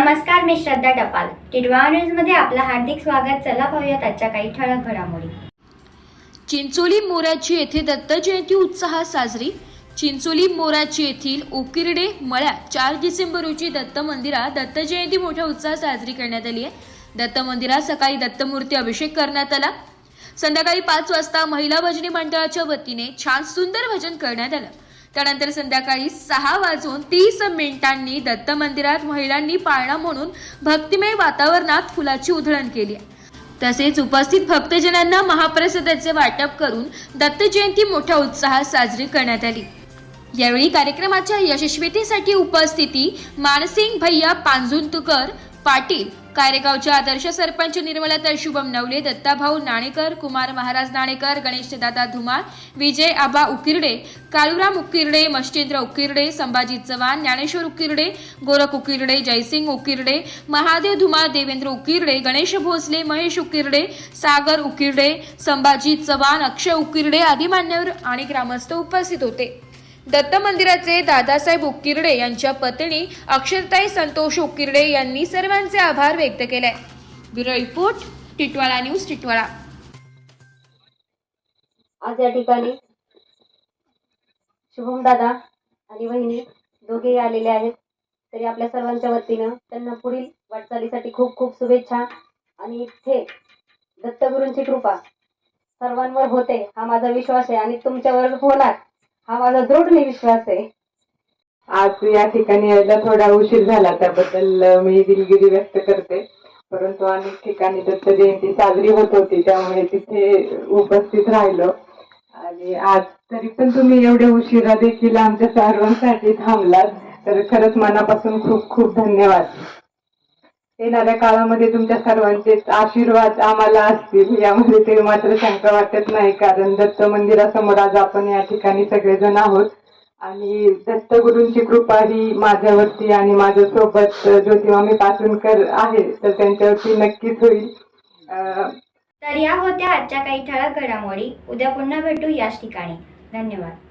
नमस्कार मी श्रद्धा टपाल. टिडवा न्यूजमध्ये आपलं हार्दिक स्वागत. चला पाहूयात आजच्या काही ठळक घडामोडी. चिंचोली मोराची येथे दत्त जयंती उत्साहात साजरी. चिंचोली मोराची येथील उकिरडे मळ्यात चार डिसेंबर रोजी दत्त मंदिरात दत्त जयंती मोठ्या उत्साहात साजरी करण्यात आली आहे. दत्त मंदिरात सकाळी दत्तमूर्ती अभिषेक करण्यात आला. संध्याकाळी पाच वाजता महिला भजनी मंडळाच्या वतीने छान सुंदर भजन करण्यात आलं. त्यानंतर संध्याकाळी सहा वाजून तीस मिनिटांनी दत्त मंदिरात महिलांनी पाळणा म्हणून भक्तिमय वातावरणात फुलाची उधळण केली. आहे तसेच उपस्थित भक्तजनांना महाप्रसादाचे वाटप करून दत्त जयंती मोठ्या उत्साहात साजरी करण्यात आली. यावेळी कार्यक्रमाच्या यशस्वीतेसाठी उपस्थिती मानसिंग भैया पांजुंतकर पाटील कारेगावच्या आदर्श सरपंच निर्मलाताई शुभम नवले दत्ताभाऊ नाणेकर कुमार महाराज नाणेकर गणेश दादा धुमाळ विजय आबा उकिरडे कालुराम उकिरडे मच्छिंद्र उकिरडे संभाजी चव्हाण ज्ञानेश्वर उकिरडे गोरख उकिरडे जयसिंग उकिरडे महादेव धुमाळ देवेंद्र उकिरडे गणेश भोसले महेश उकिरडे सागर उकिरडे संभाजी चव्हाण अक्षय उकिरडे आदी मान्यवर आणि ग्रामस्थ उपस्थित होते. दत्त मंदिराचे दादासाहेब उकिरडे यांच्या पत्नी अक्षरताई संतोष उकिरडे यांनी सर्वांचे आभार व्यक्त केले. Bureau report Titwala news Titwala. आज या ठिकाणी शुभम दादा आणि वहिनी दोघेही आलेले आहेत. तरी आपल्या सर्वांच्या वतीनं त्यांना पुढील वाटचालीसाठी खूप खूप शुभेच्छा. आणि इथे दत्तगुरूंची कृपा सर्वांवर होते हा माझा विश्वास आहे आणि तुमच्यावर होणार. हा माझा दृढ विश्वास आहे. आज या ठिकाणी यायला थोडा उशीर झाला त्याबद्दल मी दिलगिरी व्यक्त करते. परंतु अनेक ठिकाणी दत्त जयंती साजरी होत होती त्यामुळे तिथे उपस्थित राहिलो. आणि आज तरी पण तुम्ही एवढे उशिरा देखील आमच्या सर्वांसाठी थांबलात. तर खरंच मनापासून खूप खूप धन्यवाद. येणाऱ्या काळामध्ये तुमच्या सर्वांचे आशीर्वाद आम्हाला असतील. यामध्ये ते मात्र शंका वाटत नाही कारण दत्त मंदिरासमोर आज आपण या ठिकाणी सगळेजण आहोत. आणि दत्तगुरूंची कृपा ही माझ्यावरती आणि माझ्यासोबत ज्योतिमामी पासूनकर आहे तर त्यांच्यावरती नक्कीच होईल. तर या होत्या आजच्या काही ठळक घडामोडी. उद्या पुन्हा भेटू याच ठिकाणी. धन्यवाद.